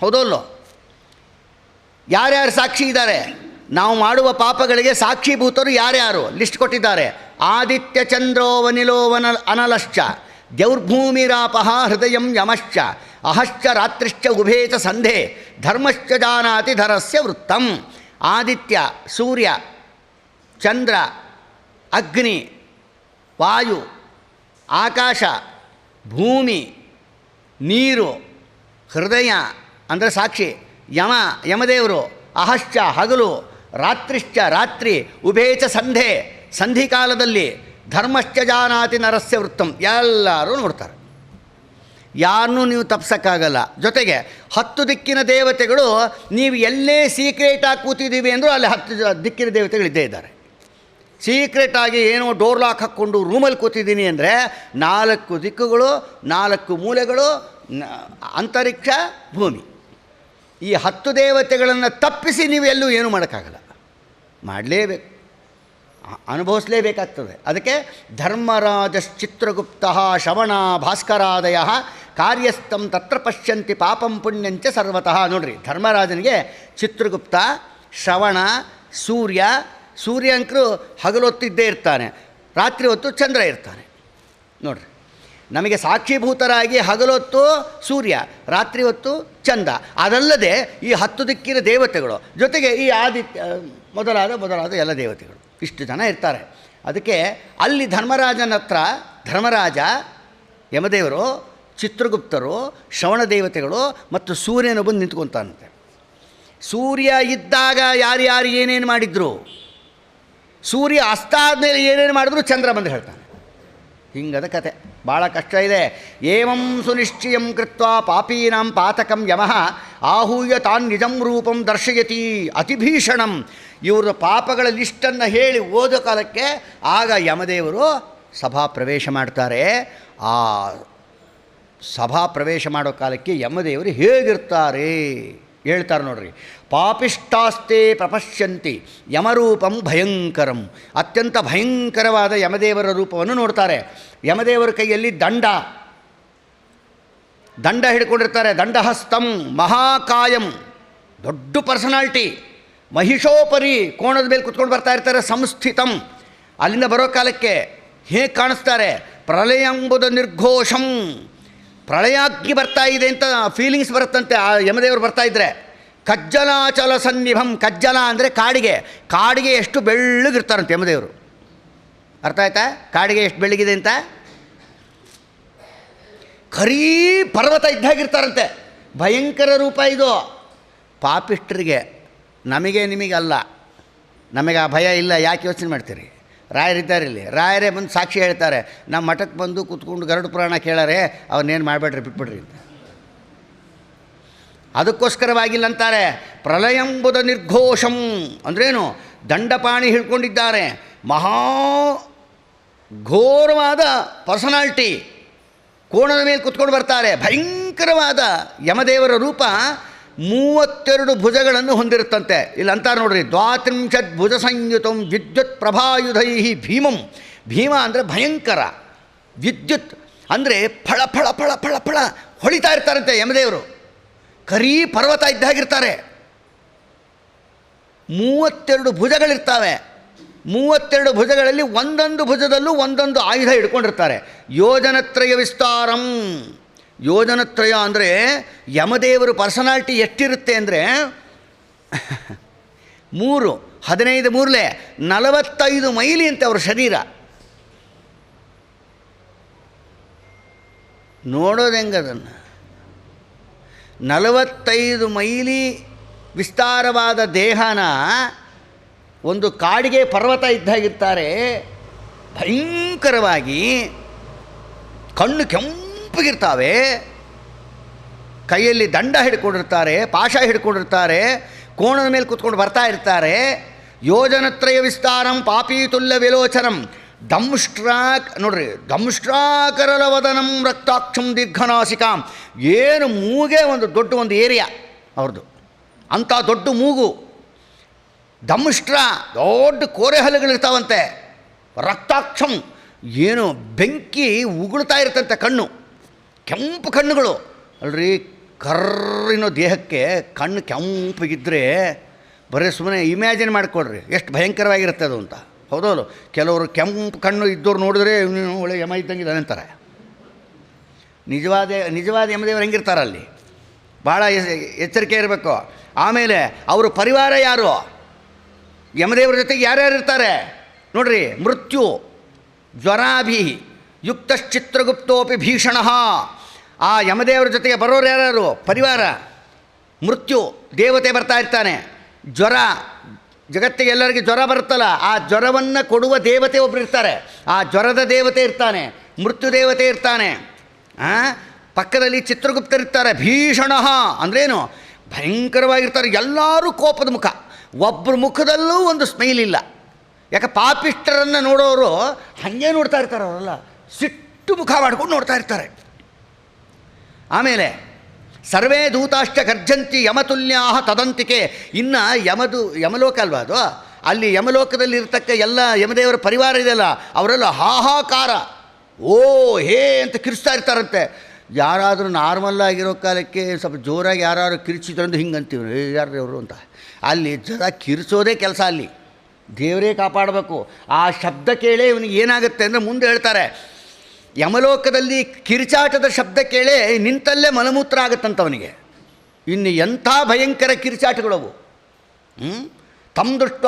ಹೌದಲ್ಲೋ? ಯಾರ್ಯಾರು ಸಾಕ್ಷಿ ಇದ್ದಾರೆ? ನಾವು ಮಾಡುವ ಪಾಪಗಳಿಗೆ ಸಾಕ್ಷೀಭೂತರು ಯಾರ್ಯಾರು? ಲಿಸ್ಟ್ ಕೊಟ್ಟಿದ್ದಾರೆ. ಆದಿತ್ಯ ಚಂದ್ರೋವನಿಲೋವನ ವನ ಅನಲಶ್ಚ, ದೌರ್ಭೂಮಿರಾಪಹ ಹೃದಯಂ ಯಮಶ್ಚ ಅಹಶ್ಚ ರಾತ್ರಿಶ್ಚ ಉಭೇತ ಸಂಧೆ, ಧರ್ಮಶ್ಚ ಜಾನಾತಿ ಧರಸ್ಯ ವೃತ್ತಂ. ಆದಿತ್ಯ, ಸೂರ್ಯ, ಚಂದ್ರ, ಅಗ್ನಿ, ವಾಯು, ಆಕಾಶ, ಭೂಮಿ, ನೀರು, ಹೃದಯ, ಅಂದರೆ ಸಾಕ್ಷಿ, ಯಮ, ಯಮದೇವರು, ಅಹಶ್ಚ, ಹಗಲು, ರಾತ್ರಿಶ್ಚ ರಾತ್ರಿ, ಉಭೇಚ ಸಂಧೆ, ಸಂಧಿಕಾಲದಲ್ಲಿ ಧರ್ಮಶ್ಚ ಜಾನಾತಿ ನರಸ್ಯ ವೃತ್ತಂ. ಎಲ್ಲರೂ ನೋಡ್ತಾರೆ. ಯಾರನ್ನೂ ನೀವು ತಪ್ಸೋಕ್ಕಾಗಲ್ಲ. ಜೊತೆಗೆ ಹತ್ತು ದಿಕ್ಕಿನ ದೇವತೆಗಳು ನೀವು ಎಲ್ಲೇ ಸೀಕ್ರೆಟಾಗಿ ಕೂತಿದ್ದೀವಿ ಅಂದರೂ ಅಲ್ಲಿ ಹತ್ತು ದಿಕ್ಕಿನ ದೇವತೆಗಳು ಇದ್ದೇ ಇದ್ದಾರೆ. ಸೀಕ್ರೆಟಾಗಿ ಏನೋ ಡೋರ್ ಲಾಕ್ ಹಾಕ್ಕೊಂಡು ರೂಮಲ್ಲಿ ಕೂತಿದ್ದೀನಿ ಅಂದರೆ ನಾಲ್ಕು ದಿಕ್ಕುಗಳು, ನಾಲ್ಕು ಮೂಲೆಗಳು ಅಂತರಿಕ್ಷ ಭೂಮಿ. ಈ ಹತ್ತು ದೇವತೆಗಳನ್ನು ತಪ್ಪಿಸಿ ನೀವು ಎಲ್ಲೂ ಏನೂ ಮಾಡೋಕ್ಕಾಗಲ್ಲ. ಮಾಡಲೇಬೇಕು. ಅನುಭವಿಸಲೇಬೇಕಾಗ್ತದೆ. ಅದಕ್ಕೆ ಧರ್ಮರಾಜಶ್ಚಿತ್ರಗುಪ್ತ ಶ್ರವಣ ಭಾಸ್ಕರಾದಯ ಕಾರ್ಯಸ್ಥಂ ತತ್ರ ಪಶ್ಯಂತಿ ಪಾಪಂ ಪುಣ್ಯಂಚ ಸರ್ವತಃ. ನೋಡ್ರಿ, ಧರ್ಮರಾಜನಿಗೆ ಚಿತ್ರಗುಪ್ತ, ಶ್ರವಣ, ಸೂರ್ಯ, ಸೂರ್ಯಾಂಕರು ಹಗಲೊತ್ತು ಇದ್ದೇ ಇರ್ತಾನೆ, ರಾತ್ರಿ ಹೊತ್ತು ಚಂದ್ರ ಇರ್ತಾನೆ. ನೋಡ್ರಿ, ನಮಗೆ ಸಾಕ್ಷೀಭೂತರಾಗಿ ಹಗಲೊತ್ತು ಸೂರ್ಯ, ರಾತ್ರಿ ಹೊತ್ತು ಚಂದ ಅದಲ್ಲದೆ ಈ ಹತ್ತು ದಿಕ್ಕಿನ ದೇವತೆಗಳು, ಜೊತೆಗೆ ಈ ಆದಿತ್ಯ, ಮೊದಲಾದ ಮೊದಲಾದ ಎಲ್ಲ ದೇವತೆಗಳು, ಇಷ್ಟು ಜನ ಇರ್ತಾರೆ. ಅದಕ್ಕೆ ಅಲ್ಲಿ ಧರ್ಮರಾಜನ ಹತ್ರ ಧರ್ಮರಾಜ, ಯಮದೇವರು ಚಿತ್ರಗುಪ್ತರು, ಶ್ರವಣ ದೇವತೆಗಳು ಮತ್ತು ಸೂರ್ಯನ ಬಂದು ನಿಂತ್ಕೊತಾನಂತೆ. ಸೂರ್ಯ ಇದ್ದಾಗ ಯಾರ್ಯಾರು ಏನೇನು ಮಾಡಿದ್ರು? ಸೂರ್ಯ ಅಸ್ತ ಆದಮೇಲೆ ಏನೇನು ಮಾಡಿದ್ರು? ಚಂದ್ರ ಬಂದು ಹೇಳ್ತಾನೆ. ಹಿಂಗದ ಕತೆ. ಭಾಳ ಕಷ್ಟ ಇದೆ. ಏವಂ ಸುನಿಶ್ಚಯಂ ಕೃತ್ವ ಪಾಪೀನಾಂ ಪಾತಕಂ ಯಮಃ ಆಹೂಯ ತಾನ್ ನಿಜಂ ರೂಪಂ ದರ್ಶಯತಿ ಅತಿಭೀಷಣಂ. ಇವ್ರ ಪಾಪಗಳ ಲಿಸ್ಟನ್ನು ಹೇಳಿ ಓದೋ ಕಾಲಕ್ಕೆ ಆಗ ಯಮದೇವರು ಸಭಾ ಪ್ರವೇಶ ಮಾಡ್ತಾರೆ. ಆ ಸಭಾ ಪ್ರವೇಶ ಮಾಡೋ ಕಾಲಕ್ಕೆ ಯಮದೇವರು ಹೇಗಿರ್ತಾರೆ ಹೇಳ್ತಾರೆ ನೋಡ್ರಿ. ಪಾಪಿಷ್ಟಾಸ್ತೆ ಪ್ರಪಶ್ಯಂತಿ ಯಮರೂಪಂ ಭಯಂಕರಂ. ಅತ್ಯಂತ ಭಯಂಕರವಾದ ಯಮದೇವರ ರೂಪವನ್ನು ನೋಡ್ತಾರೆ. ಯಮದೇವರ ಕೈಯಲ್ಲಿ ದಂಡ. ದಂಡ ಹಿಡ್ಕೊಂಡಿರ್ತಾರೆ. ದಂಡಹಸ್ತಂ ಮಹಾಕಾಯಂ. ದೊಡ್ಡ ಪರ್ಸನಾಲ್ಟಿ. ಮಹಿಷೋಪರಿ ಕೋಣದ ಮೇಲೆ ಕುತ್ಕೊಂಡು ಬರ್ತಾ ಇರ್ತಾರೆ ಸಂಸ್ಥಿತಂ. ಅಲ್ಲಿಂದ ಬರೋ ಕಾಲಕ್ಕೆ ಹೇಗೆ ಕಾಣಿಸ್ತಾರೆ? ಪ್ರಲಯಂಬುದ ನಿರ್ಘೋಷಂ. ಪ್ರಳಯಾಗ್ನಿ ಬರ್ತಾ ಇದೆ ಅಂತ ಫೀಲಿಂಗ್ಸ್ ಬರುತ್ತಂತೆ, ಆ ಯಮದೇವರು ಬರ್ತಾ ಇದ್ದರೆ ಕಜ್ಜಲಾಚಲ ಸನ್ನಿಭಂ, ಕಜ್ಜಲ ಅಂದರೆ ಕಾಡಿಗೆ. ಕಾಡಿಗೆ ಎಷ್ಟು ಬೆಳ್ಳಗಿರ್ತಾರಂತೆ ಯಮದೇವರು. ಅರ್ಥ ಆಯ್ತಾ? ಕಾಡಿಗೆ ಎಷ್ಟು ಬೆಳ್ಳಗಿದೆ ಅಂತ? ಖರೀ ಪರ್ವತ ಇದ್ದಾಗಿರ್ತಾರಂತೆ ಭಯಂಕರ ರೂಪ ಇದು. ಪಾಪಿಷ್ಟರಿಗೆ ನಮಗೆ ನಿಮಗೆ ಅಲ್ಲ ನಮಗೆ ಆ ಭಯ ಇಲ್ಲ, ಯಾಕೆ ಯೋಚನೆ ಮಾಡ್ತೀರಿ? ರಾಯರಿದ್ದಾರೆ ಇಲ್ಲಿ. ರಾಯರೇ ಬಂದು ಸಾಕ್ಷಿ ಹೇಳ್ತಾರೆ. ನಮ್ಮ ಮಠಕ್ಕೆ ಬಂದು ಕೂತ್ಕೊಂಡು ಗರುಡು ಪುರಾಣ ಕೇಳಾರೆ ಅವನ್ನೇನು ಮಾಡಬೇಡ್ರಿ, ಬಿಟ್ಬಿಡ್ರಿ ಅಂತ. ಅದಕ್ಕೋಸ್ಕರವಾಗಿಲ್ಲ ಅಂತಾರೆ. ಪ್ರಲಯಂಬುದ ನಿರ್ಘೋಷಂ ಅಂದ್ರೇನು? ದಂಡಪಾಣಿ ಹಿಡ್ಕೊಂಡಿದ್ದಾರೆ. ಮಹಾ ಘೋರವಾದ ಪರ್ಸನಾಲ್ಟಿ. ಕೋಣದ ಮೇಲೆ ಕುತ್ಕೊಂಡು ಬರ್ತಾರೆ. ಭಯಂಕರವಾದ ಯಮದೇವರ ರೂಪ. ಮೂವತ್ತೆರಡು ಭುಜಗಳನ್ನು ಹೊಂದಿರುತ್ತಂತೆ. ಇಲ್ಲಿ ಅಂತಾರೆ ನೋಡ್ರಿ ದ್ವಾತ್ರಿಂಶತ್ ಭುಜ ಸಂಯುತಂ ವಿದ್ಯುತ್ ಪ್ರಭಾಯುಧೈ ಭೀಮಂ. ಭೀಮ ಅಂದರೆ ಭಯಂಕರ. ವಿದ್ಯುತ್ ಅಂದರೆ ಫಳ ಫಳ ಫಳ ಫಳ ಫಳ ಹೊಳಿತಾ ಇರ್ತಾರಂತೆ ಯಮದೇವರು. ಕರೀ ಪರ್ವತ ಇದ್ದಾಗಿರ್ತಾರೆ ಮೂವತ್ತೆರಡು ಭುಜಗಳಿರ್ತಾವೆ. ಮೂವತ್ತೆರಡು ಭುಜಗಳಲ್ಲಿ ಒಂದೊಂದು ಭುಜದಲ್ಲೂ ಒಂದೊಂದು ಆಯುಧ ಹಿಡ್ಕೊಂಡಿರ್ತಾರೆ. ಯೋಜನತ್ರಯ ವಿಸ್ತಾರಂ. ಯೋಜನತ್ರಯ ಅಂದರೆ ಯಮದೇವರು ಪರ್ಸನಾಲ್ಟಿ ಎಷ್ಟಿರುತ್ತೆ ಅಂದರೆ ಮೂರು, ಹದಿನೈದು ಮೂರಲೆ, ನಲವತ್ತೈದು ಮೈಲಿ ಅಂತ ಅವ್ರ ಶರೀರ. ನೋಡೋದು ನಲವತ್ತೈದು ಮೈಲಿ ವಿಸ್ತಾರವಾದ ದೇಹನ ಒಂದು ಕಾಡಿಗೆ ಪರ್ವತ ಇದ್ದಾಗಿರ್ತಾರೆ. ಭಯಂಕರವಾಗಿ ಕಣ್ಣು ಕೆಂಪಗಿರ್ತಾವೆ ಕೈಯಲ್ಲಿ ದಂಡ ಹಿಡ್ಕೊಂಡಿರ್ತಾರೆ ಪಾಶ ಹಿಡ್ಕೊಂಡಿರ್ತಾರೆ, ಕೋಣದ ಮೇಲೆ ಕೂತ್ಕೊಂಡು ಬರ್ತಾ ಇರ್ತಾರೆ. ಯೋಜನತ್ರಯ ವಿಸ್ತಾರಂ ಪಾಪೀತುಲ್ಯ ವಿಲೋಚನಂ. ದಂಷ್ಟ್ರಾಕ್ ನೋಡ್ರಿ ದಂಷ್ಟ್ರಾಕರಲವದನಂ ರಕ್ತಾಕ್ಷಂ ದೀರ್ಘನಾಸಿಕಾಂ. ಏನು ಮೂಗೆ ಒಂದು ದೊಡ್ಡ ಒಂದು ಏರಿಯಾ ಅವ್ರದ್ದು. ಅಂಥ ದೊಡ್ಡ ಮೂಗು. ದಂಷ್ಟ್ರ ದೊಡ್ಡ ಕೋರೆ ಹಲ್ಲುಗಳಿರ್ತಾವಂತೆ ರಕ್ತಾಕ್ಷಂ, ಏನು ಬೆಂಕಿ ಉಗುಳ್ತಾ ಇರ್ತಂತೆ ಕಣ್ಣು. ಕೆಂಪು ಕಣ್ಣುಗಳು. ಅಲ್ರಿ, ಕರ್ರಿನೋ ದೇಹಕ್ಕೆ ಕಣ್ಣು ಕೆಂಪಗಿದ್ದರೆ ಬರೀ ಸುಮ್ಮನೆ ಇಮ್ಯಾಜಿನ್ ಮಾಡಿಕೊಡ್ರಿ ಎಷ್ಟು ಭಯಂಕರವಾಗಿರುತ್ತೆ ಅದು ಅಂತ. ಹೌದೌದು. ಕೆಲವರು ಕೆಂಪು ಕಣ್ಣು ಇದ್ದವ್ರು ನೋಡಿದ್ರೆ ಇವನು ಒಳ್ಳೆ ಯಮ ಇದ್ದಂಗೆ ಇದ್ದಾನೆ ಅಂತಾರೆ. ನಿಜವಾದ ನಿಜವಾದ ಯಮದೇವರು ಹೆಂಗಿರ್ತಾರೆ ಅಲ್ಲಿ? ಭಾಳ ಎಚ್ಚರಿಕೆ ಇರಬೇಕು. ಆಮೇಲೆ ಅವರು ಪರಿವಾರ ಯಾರು? ಯಮದೇವರ ಜೊತೆಗೆ ಯಾರ್ಯಾರು ಇರ್ತಾರೆ? ನೋಡ್ರಿ, ಮೃತ್ಯು, ಜ್ವರಾಭಿ, ಯುಕ್ತಶ್ಚಿತ್ರಗುಪ್ತೋಪಿ ಭೀಷಣ. ಆ ಯಮದೇವರ ಜೊತೆಗೆ ಬರೋರು ಯಾರು ಪರಿವಾರ. ಮೃತ್ಯು, ದೇವತೆ ಬರ್ತಾ ಇರ್ತಾನೆ. ಜ್ವರ, ಜಗತ್ತಿಗೆ ಎಲ್ಲರಿಗೆ ಜ್ವರ ಬರುತ್ತಲ್ಲ, ಆ ಜ್ವರವನ್ನು ಕೊಡುವ ದೇವತೆ ಒಬ್ಬರು ಇರ್ತಾರೆ. ಆ ಜ್ವರದ ದೇವತೆ ಇರ್ತಾನೆ, ಮೃತ್ಯು ದೇವತೆ ಇರ್ತಾನೆ? ಪಕ್ಕದಲ್ಲಿ ಚಿತ್ರಗುಪ್ತರಿರ್ತಾರೆ ಭೀಷಣ ಅಂದ್ರೇನು? ಭಯಂಕರವಾಗಿರ್ತಾರೆ, ಎಲ್ಲರೂ ಕೋಪದ ಮುಖ. ಒಬ್ಬರ ಮುಖದಲ್ಲೂ ಒಂದು ಸ್ಮೈಲ್ ಇಲ್ಲ. ಯಾಕೆ ಪಾಪಿಷ್ಟರನ್ನು ನೋಡೋರು ಹಾಗೆ ನೋಡ್ತಾ ಇರ್ತಾರೆ ಅವರೆಲ್ಲ. ಸಿಟ್ಟು ಮುಖ ಮಾಡ್ಕೊಂಡು ನೋಡ್ತಾ ಇರ್ತಾರೆ. ಆಮೇಲೆ, ಸರ್ವೇ ದೂತಾಶ್ಚ ಗರ್ಜಂತಿ ಯಮತುಲ್ಯಾಹ ತದಂತಿಕೆ. ಇನ್ನು ಯಮದು, ಯಮಲೋಕ ಅಲ್ವಾ ಅದು? ಅಲ್ಲಿ ಯಮಲೋಕದಲ್ಲಿ ಇರ್ತಕ್ಕ ಎಲ್ಲ ಯಮದೇವರ ಪರಿವಾರ ಇದೆಯಲ್ಲ, ಅವರೆಲ್ಲ ಹಾಹಾಕಾರ. ಓ, ಹೇ ಅಂತ ಕಿರಿಸ್ತಾ ಇರ್ತಾರಂತೆ. ಯಾರಾದರೂ ನಾರ್ಮಲ್ ಆಗಿರೋ ಕಾಲಕ್ಕೆ ಸ್ವಲ್ಪ ಜೋರಾಗಿ ಯಾರು ಕಿರಿಚಿದ್ರಂದು ಹಿಂಗೆ ಅಂತೀವಿ ಏ ಯಾರು ಅವರು ಅಂತ. ಅಲ್ಲಿ ಜನ ಕಿರಿಸೋದೇ ಕೆಲಸ ಅಲ್ಲಿ. ದೇವರೇ ಕಾಪಾಡಬೇಕು. ಆ ಶಬ್ದ ಕೇಳೇ ಇವನಿಗೆ ಏನಾಗುತ್ತೆ ಅಂದರೆ ಮುಂದೆ ಹೇಳ್ತಾರೆ. ಯಮಲೋಕದಲ್ಲಿ ಕಿರಿಚಾಟದ ಶಬ್ದ ಕೇಳೇ ನಿಂತಲ್ಲೇ ಮಲಮೂತ್ರ ಆಗುತ್ತಂತವನಿಗೆ ಇನ್ನು ಎಂಥ ಭಯಂಕರ ಕಿರಿಚಾಟಗಳವು? ಹ್ಞೂ ತಮ್ ದೃಷ್ಟ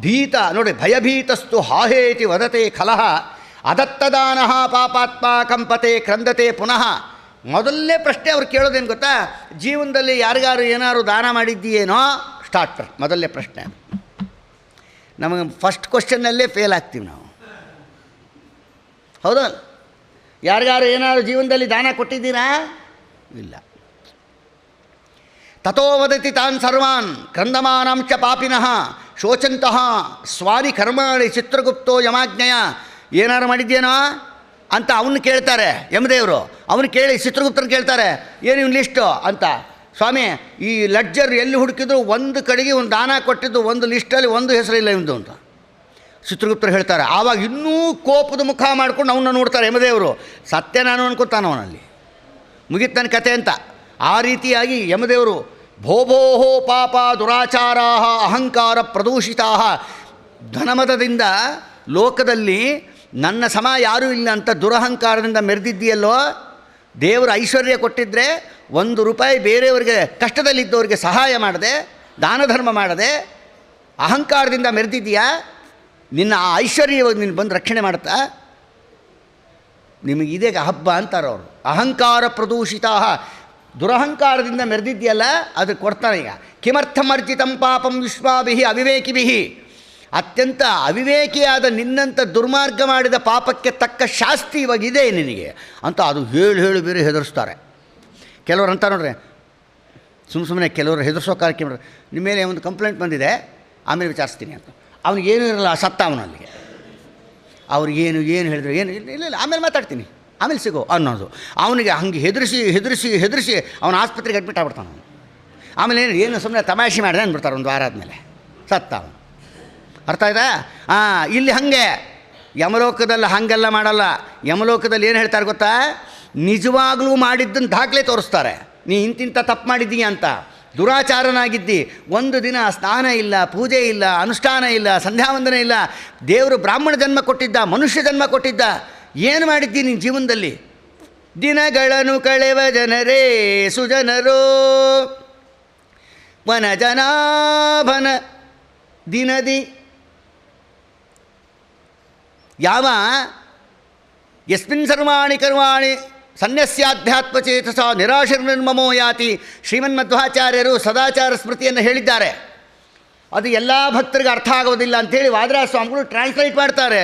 ಭೀತ, ನೋಡಿ, ಭಯಭೀತಸ್ತು ಹಾಹೇತಿ ವದತೆ ಖಲಹ, ಅದತ್ತದಾನ ಪಾಪಾತ್ಮ ಕಂಪತೆ ಕ್ರಂದತೆ ಪುನಃ. ಮೊದಲನೇ ಪ್ರಶ್ನೆ ಅವ್ರು ಕೇಳೋದೇನು ಗೊತ್ತಾ? ಜೀವನದಲ್ಲಿ ಯಾರಿಗಾರು ಏನಾದ್ರು ದಾನ ಮಾಡಿದ್ದೀಯೇನೋ? ಸ್ಟಾರ್ಟ್ ಮೊದಲನೇ ಪ್ರಶ್ನೆ. ನಮಗೆ ಫಸ್ಟ್ ಕ್ವಶನ್ನಲ್ಲೇ ಫೇಲ್ ಆಗ್ತೀವಿ ನಾವು. ಹೌದಾ? ಯಾರಿಗಾರು ಏನಾದರೂ ಜೀವನದಲ್ಲಿ ದಾನ ಕೊಟ್ಟಿದ್ದೀರಾ? ಇಲ್ಲ. ತಥೋ ವದತಿ ತಾನ್ ಸರ್ವಾನ್ ಕ್ರಂದಮಾನಾಂಶ ಪಾಪಿನಃ ಶೋಚಂತಹ ಸ್ವಾರಿ ಕರ್ಮಾಣಿ ಚಿತ್ರಗುಪ್ತೋ ಯಮಾಜ್ಞೆಯ. ಏನಾರು ಮಾಡಿದ್ಯೇನೋ ಅಂತ ಅವನು ಕೇಳ್ತಾರೆ, ಯಮದೇವರು. ಅವನು ಕೇಳಿ ಚಿತ್ರಗುಪ್ತನ ಕೇಳ್ತಾರೆ, ಏನು ಇವ್ನ ಲಿಸ್ಟು? ಅಂತ. ಸ್ವಾಮಿ, ಈ ಲಡ್ಜರ್ ಎಲ್ಲಿ ಹುಡುಕಿದ್ರು ಒಂದು ಕಡೆಗೆ ಒಂದು ದಾನ ಕೊಟ್ಟಿದ್ದು ಒಂದು ಲಿಸ್ಟಲ್ಲಿ ಒಂದು ಹೆಸರಿಲ್ಲ ಇವಂದು ಅಂತ. ಚಿತ್ರಗುಪ್ತರು ಹೇಳ್ತಾರೆ, ಆವಾಗ ಇನ್ನೂ ಕೋಪದ ಮುಖ ಮಾಡ್ಕೊಂಡು ಅವನ್ನ ನೋಡ್ತಾರೆ ಯಮದೇವರು. ಸತ್ಯ ನಾನು ಅನ್ಕೋತಾನ ಅವನಲ್ಲಿ. ಮುಗಿತು ನನ್ನ ಕತೆ ಅಂತ. ಆ ರೀತಿಯಾಗಿ ಯಮದೇವರು, ಭೋಭೋಹೋ ಪಾಪ ದುರಾಚಾರಾಹ ಅಹಂಕಾರ ಪ್ರದೂಷಿತಾ ಧನಮತದಿಂದ ಲೋಕದಲ್ಲಿ ನನ್ನ ಸಮ ಯಾರೂ ಇಲ್ಲ ಅಂತ ದುರಹಂಕಾರದಿಂದ ಮೆರೆದಿದ್ದೀಯಲ್ಲೋ, ದೇವರು ಐಶ್ವರ್ಯ ಕೊಟ್ಟಿದ್ದರೆ ಒಂದು ರೂಪಾಯಿ ಬೇರೆಯವರಿಗೆ, ಕಷ್ಟದಲ್ಲಿದ್ದವರಿಗೆ ಸಹಾಯ ಮಾಡದೆ ದಾನ ಧರ್ಮ ಮಾಡದೆ, ಅಹಂಕಾರದಿಂದ ಮೆರೆದಿದ್ದೀಯಾ? ನಿನ್ನ ಆ ಐಶ್ವರ್ಯವಾಗಿ ನೀನು ಬಂದು ರಕ್ಷಣೆ ಮಾಡುತ್ತಾ ನಿಮಗೆ ಇದೇ ಹಬ್ಬ ಅಂತಾರೆ ಅವರು. ಅಹಂಕಾರ ಪ್ರದೂಷಿತ ದುರಹಂಕಾರದಿಂದ ಮೆರೆದಿದೆಯಲ್ಲ ಅದು ಕೊಡ್ತಾನೆ ಈಗ. ಕಿಮರ್ಥಮರ್ಜಿತಂ ಪಾಪಂ ವಿಶ್ವಾಭಿ ಅವಿವೇಕಿಭಿ ಅತ್ಯಂತ ಅವಿವೇಕಿಯಾದ ನಿನ್ನಂಥ ದುರ್ಮಾರ್ಗ ಮಾಡಿದ ಪಾಪಕ್ಕೆ ತಕ್ಕ ಶಾಸ್ತಿ ಇವಾಗ ಇದೆ ನಿನಗೆ ಅಂತ ಅದು ಹೇಳಿ ಹೇಳಿ ಬೇರೆ ಹೆದರಿಸ್ತಾರೆ. ಕೆಲವರು ಅಂತ ನೋಡ್ರಿ ಸುಮ್ಮ ಸುಮ್ಮನೆ ಕೆಲವರು ಹೆದರ್ಸೋ ಕಾರ್ಯಕ್ರಮ ನಿಮ್ಮ ಮೇಲೆ ಒಂದು ಕಂಪ್ಲೇಂಟ್ ಬಂದಿದೆ, ಆಮೇಲೆ ವಿಚಾರಿಸ್ತೀನಿ ಅಂತ. ಅವನಿಗೇನು ಇರಲ್ಲ ಸತ್ತ ಅವನು ಅಲ್ಲಿಗೆ. ಅವ್ರಿಗೇನು ಏನು ಹೇಳಿದ್ರು, ಏನು, ಇಲ್ಲ ಇಲ್ಲ ಇಲ್ಲ, ಆಮೇಲೆ ಮಾತಾಡ್ತೀನಿ. ಆಮೇಲೆ ಸಿಗೋ, ಅನ್ನೋದು. ಅವನಿಗೆ ಹಂಗೆ ಹೆದರಿಸಿ ಹೆದರಿಸಿ ಹೆದರಿಸಿ ಅವನ ಆಸ್ಪತ್ರೆಗೆ ಅಡ್ಮಿಟ್ ಆಗ್ಬಿಡ್ತಾನೆ ಅವನು. ಆಮೇಲೆ ಏನು ಏನು ಸುಮ್ಮನೆ ತಮಾಷೆ ಮಾಡಿದೆ ಅಂದ್ಬಿಡ್ತಾರೆ ಒಂದು ವಾರ ಆದಮೇಲೆ ಸತ್ತ ಅವನು. ಅರ್ಥ ಆಯ್ತಾ? ಹಾಂ ಇಲ್ಲಿ ಹಾಗೆ. ಯಮಲೋಕದಲ್ಲಿ ಹಾಗೆಲ್ಲ ಮಾಡಲ್ಲ. ಯಮಲೋಕದಲ್ಲಿ ಏನು ಹೇಳ್ತಾರೆ ಗೊತ್ತಾ? ನಿಜವಾಗ್ಲೂ ಮಾಡಿದ್ದನ್ನು ದಾಖಲೆ ತೋರಿಸ್ತಾರೆ. ನೀ ಇಂತಿಂಥ ತಪ್ಪು ಮಾಡಿದ್ದೀಯ ಅಂತ. ದುರಾಚಾರನಾಗಿದ್ದಿ. ಒಂದು ದಿನ ಸ್ನಾನ ಇಲ್ಲ, ಪೂಜೆ ಇಲ್ಲ, ಅನುಷ್ಠಾನ ಇಲ್ಲ, ಸಂಧ್ಯಾವಂದನೆ ಇಲ್ಲ. ದೇವರು ಬ್ರಾಹ್ಮಣ ಜನ್ಮ ಕೊಟ್ಟಿದ್ದ, ಮನುಷ್ಯ ಜನ್ಮ ಕೊಟ್ಟಿದ್ದ. ಏನು ಮಾಡಿದ್ದಿ ನಿನ್ನ ಜೀವನದಲ್ಲಿ? ದಿನಗಳನ್ನು ಕಳೆವ ಜನರೇ ಸುಜನರೋ. ವನ ಜನಾಭನ ದಿನದಿ. ಯಾವ? ಯಸ್ಮಿನ್ ಸರ್ವಾಣಿ ಕರ್ವಾಣಿ. ಸನ್ಯಸ್ಯಾಧ್ಯಾತ್ಮಚೇತಸ ನಿರಾಶರ್ನಿರ್ಮಮೋ ಯಾತಿ ಶ್ರೀಮನ್ಮಧ್ವಾಚಾರ್ಯರು ಸದಾಚಾರ ಸ್ಮೃತಿಯನ್ನು ಹೇಳಿದ್ದಾರೆ. ಅದು ಎಲ್ಲ ಭಕ್ತರಿಗೆ ಅರ್ಥ ಆಗೋದಿಲ್ಲ ಅಂಥೇಳಿ ವಾದರಾಜ ಸ್ವಾಮಿಗಳು ಟ್ರಾನ್ಸ್ಲೇಟ್ ಮಾಡ್ತಾರೆ.